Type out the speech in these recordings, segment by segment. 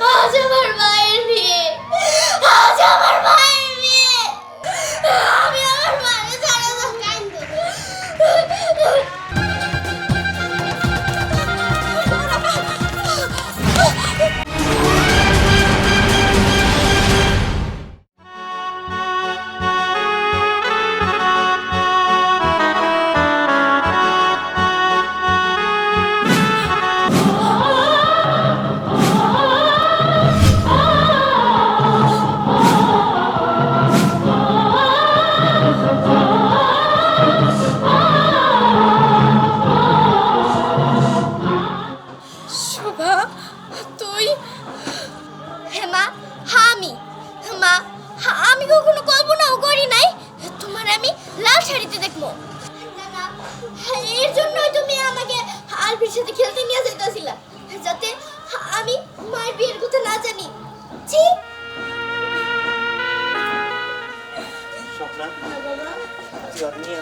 আজ আমার মায়ের কখনো কল্পনাও করি নাই। তোমার আমি লাল শাড়িতে দেখব। হ্যাঁ, এর জন্যই তুমি আমাকে আলবির সাথে খেলতে নিয়ে যেতেছিলা যাতে আমি মায়ের বিয়ের কথা না জানি। ছি। স্বপ্না তুই আর নিয়ে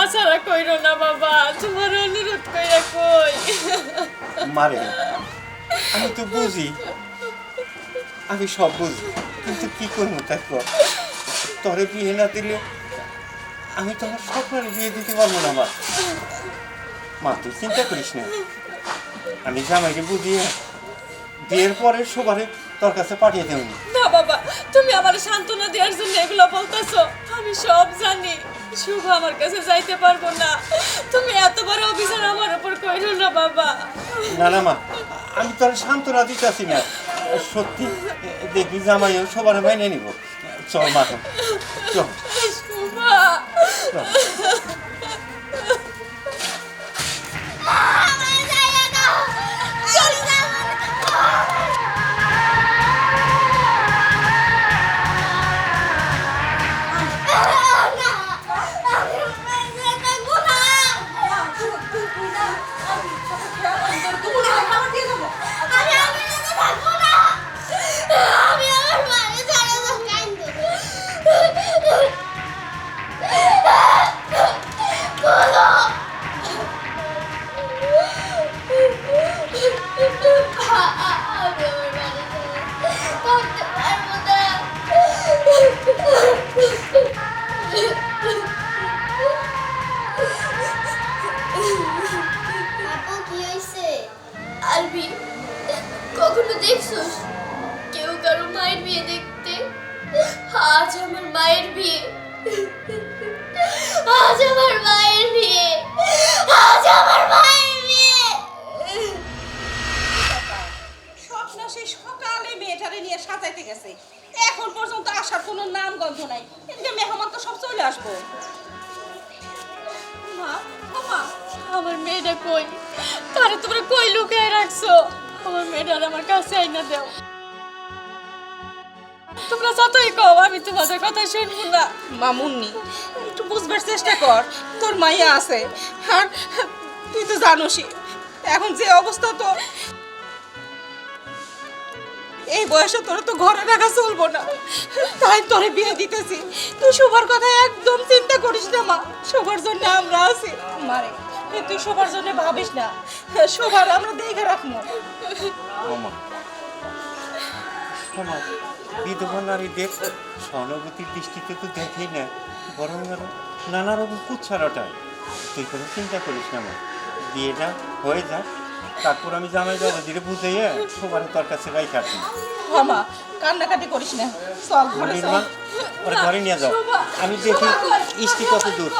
মা ছাড়া কইরো না বাবা তোমার অনুরোধ কইরা কই মারে আমি তো বুঝি আমি সব বুঝি কিন্তু কি করব কর তোরে বিয়ে না দিলে আমি তোমার স্বপ্নের বিয়ে দিতে পারব না মা মা তুই চিন্তা করিস না আমি জামাইকে বুঝিয়ে বিয়ের পরে সবারে তোর কাছে পাঠিয়ে দেবো না বাবা তুমি আমার সান্ত্বনা দেওয়ার জন্য এগুলো বলতেছো আমি সব জানি শুভ আমার কাছে যাইতে পারব না। তুমি এত বড় অফিসার আমার উপর কইল না বাবা। না না মা। আমি তোর সান্ত্বনা দিতেছি না। সত্যি দেখবি জামাইও সবার মাইনে নিব। চল মা। চল। শুভা। আজ আমার মায়ের বিয়ে। আজ আমার মায়ের বিয়ে। আজ আমার মায়ের বিয়ে। স্বপ্ন সেই সকালে মেয়েটারে নিয়ে সাজাইতে গেছে। এখন পর্যন্ত আসার কোনো নাম গন্ধ নাই। এদিকে মেহমান তো সব চলে আসব। মা মা, আমার মেয়েটা কই? তারে তোমরা কই লুকায় রাখছো? আমার মেয়েটার আমার কাছে আইনা দাও। তোমরা যতই কও, আমি তোমাদের কথা শুনব না। মামুন্নি, একটু বুঝবার চেষ্টা কর, তোর মাইয়া আছে। আর তুই তো জানোসই, এখন যে অবস্থা তোর এই বয়সে তোর তো ঘরে রাখা চলবো না। তাই তোরে বিয়ে দিতেছি। তুই সবার কথা একদম চিন্তা করিস না, মা। সবার জন্য আমরা আছি। মারে তুই সবার জন্য ভাবিস না। সবার আমরা দেখে রাখব। বিধবা নারীদের সহানুভূতির দৃষ্টিতে তো দেখেই না। বরং আরও নানা রকম কুচ্ছারটায় তুই কোনো চিন্তা করিস না মা। বিয়েটা হয়ে যাক তারপর আমি জামাই বাবা দিলে বুঝাইয়া সবার তোর কাছে রাই কাটি মামা কান্নাকাটি করিস না। চল ঘরে ঘরে নিয়ে যাও। আমি দেখি ইষ্টি কত দূর।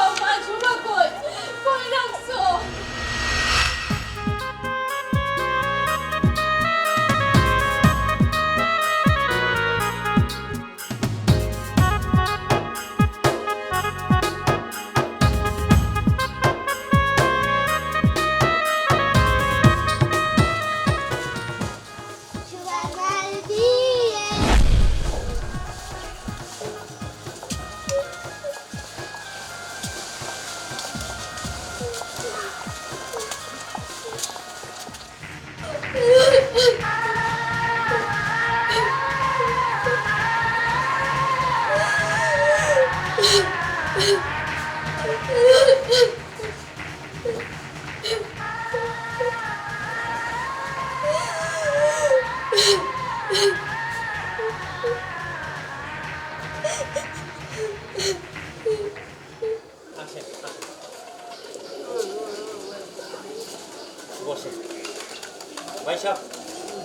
ভাই সাহেব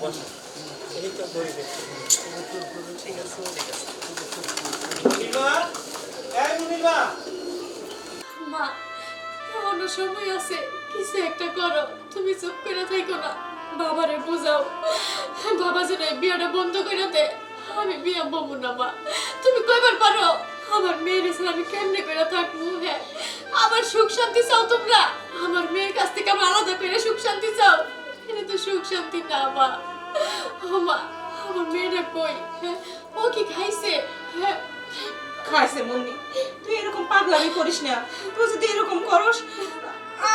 বসেন এই তো পরিবেশ ঠিক আছে ঠিক আছে মুনিমা এই মুনিমা। মা এখনও সময় আছে কিছু একটা করো তুমি চুপ করে থাইকো না। বাবারে বোঝাও বাবা যেন বিয়েটা বন্ধ করে দে। আমি বিয়ে বমু না মা। তুমি কয়বার পারো? আমার মেয়ের ছাড়া আমি কেমনে করে থাকব? হ্যাঁ আমার সুখ শান্তি চাও তোমরা? আমার মেয়ের কাছ থেকে আমার আলাদা করে সুখ শান্তি চাও? এটা তো সুখ শান্তি না মা। মা আমার মেয়েটা কই? হ্যাঁ ও কি খাইছে? হ্যাঁ। খাইছে মুন্নি। তুই এরকম পাগলামি করিস না। তুই যদি এরকম করস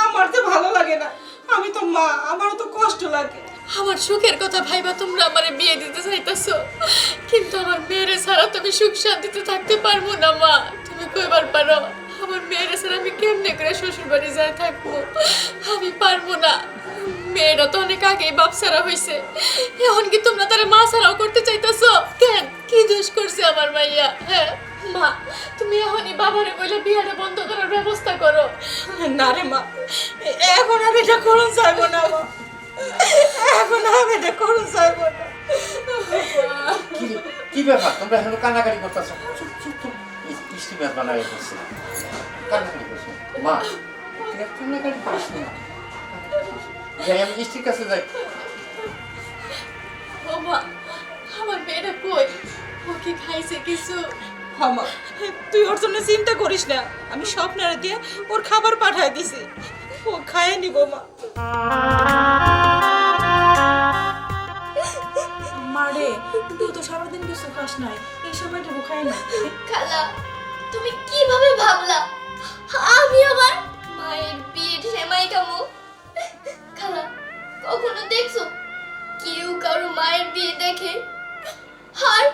আমার তো ভালো লাগে না। আমি তো মা আমারও তো কষ্ট লাগে। আমার সুখের কথা ভাইবা তোমরা আমারে বিয়ে দিতে চাইতেছো। কিন্তু আমার মেয়েরে ছাড়া তুমি সুখ শান্তিতে থাকতে পারব না মা। তুমি কইবার পারো আমার মেয়েরে ছাড়া আমি কেমনে করে শ্বশুর বাড়ি যাই থাকব? আমি পারব না। মেয়েরা তো অনেক আগেই বাপ ছাড়া হয়েছে এখন কি তোমরা তারে মা ছাড়াও করতে চাইতেছো? কেন? কি দোষ করছে আমার মাইয়া? হ্যাঁ? মা তুমি এখনই বাবারে বলে বিয়াটা বন্ধ করার ব্যবস্থা করো। না রে মা এখন আমি এটা করুন চাইব না মা। এখন আমি এটা করুন চাইব না। কি কি ব্যাপার? তোমরা এখনও কান্নাকাটি করতেছো? চুপ চুপ চুপ। মিষ্টি মাছ বানাই করছে কান্নাকাটি করছ? মা আর কান্নাকাটি করিস না। যাই আমি স্ত্রীর কাছে যাই ও মা আমার মেয়েটা কই? ও কি খাইছে কিছু? হামা তুই ওর জন্য চিন্তা করিস না। আমি স্বপ্নের দিয়ে ওর খাবার পাঠায় দিছি। ও খায় নিব মা। মারে তুই তো সারাদিন কিছু খাস নাই। এই সময়টুকু খাই না। খালা তুমি কীভাবে ভাবলা? আমি আবার মায়ের বিয়ের সেমাই খামু খালা কখনো দেখছ? কেউ কারও মায়ের বিয়ে দেখে? হার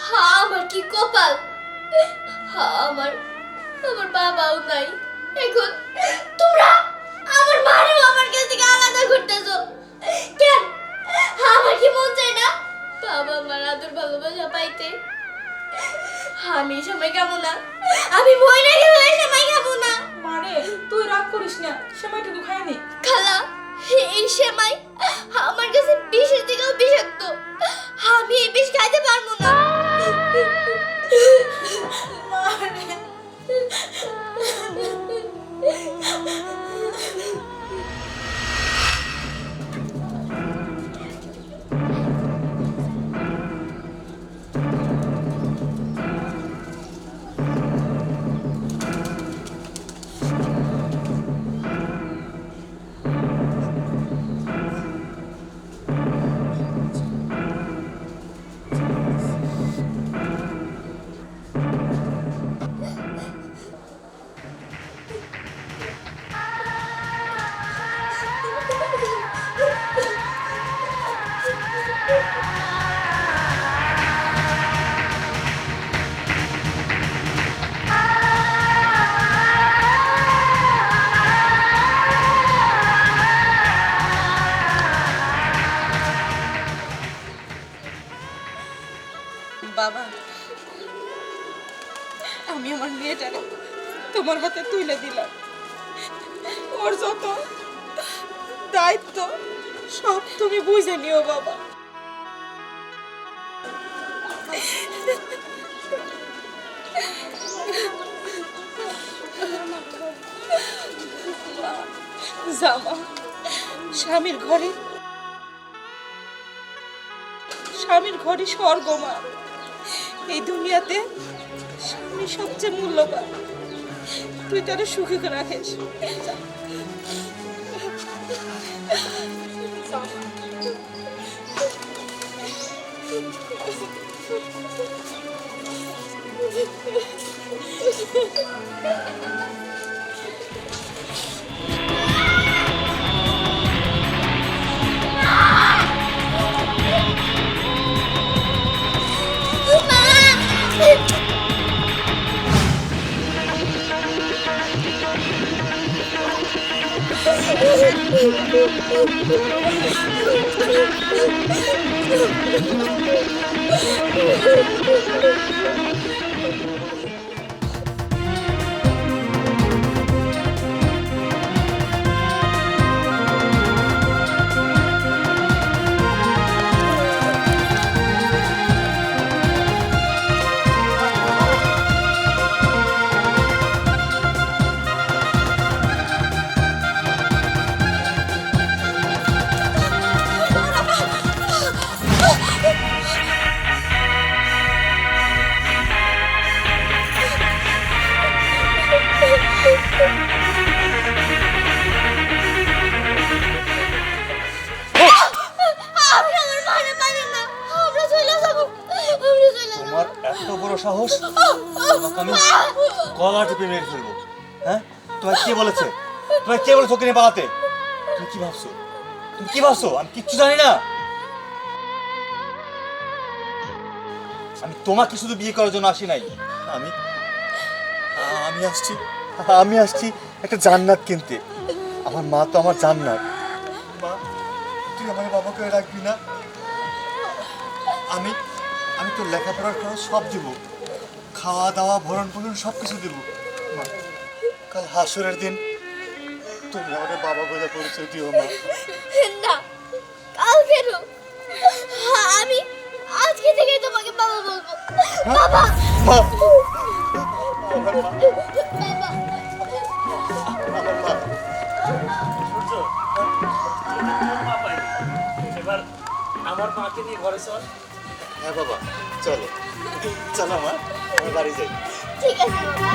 হা আমার কি কপাল? হা আমার আমার বাবাও নাই। এখন দায়িত্ব, সব তুমি বুঝে নিও বাবা। জামা স্বামীর ঘরে। স্বামীর ঘরে স্বর্গ মা। এই দুনিয়াতে স্বামী সবচেয়ে মূল্যবান। তুই তারা সুখী রাখিস। মা আপনি Oh, my God. আমি টিপে মেরে ফেলব। হ্যাঁ? তোমার কে বলেছে? তোমার কে নিয়ে পালাতে? তুমি কি ভাবছ? তুমি কি ভাবছ? আমি কিচ্ছু জানি না। আমি তোমাকে শুধু বিয়ে করার জন্য আসি নাই। আমি আমি আসছি। আমি আসছি একটা জান্নাত কিনতে। আমার মা তো আমার জান্নাত। তুই আমার বাবাকে রাখবি না? আমি আমি তোর লেখাপড়ার খরচ সব দিব। খাওয়া দাওয়া ভরণ পোষণ সব কিছু দিব। মা কাল হাসরের দিন। তুমি আমাকে বাবা বলে পরিচয় দিও মা। না কাল কেন? আমি আজকে থেকে তোমাকে বাবা বলব। বাবা! মা! আমার মাকে নিয়ে ঘরে চল। হ্যাঁ বাবা। চলো। চলো মা। আমার বাড়ি যাই। ঠিক আছে বাবা।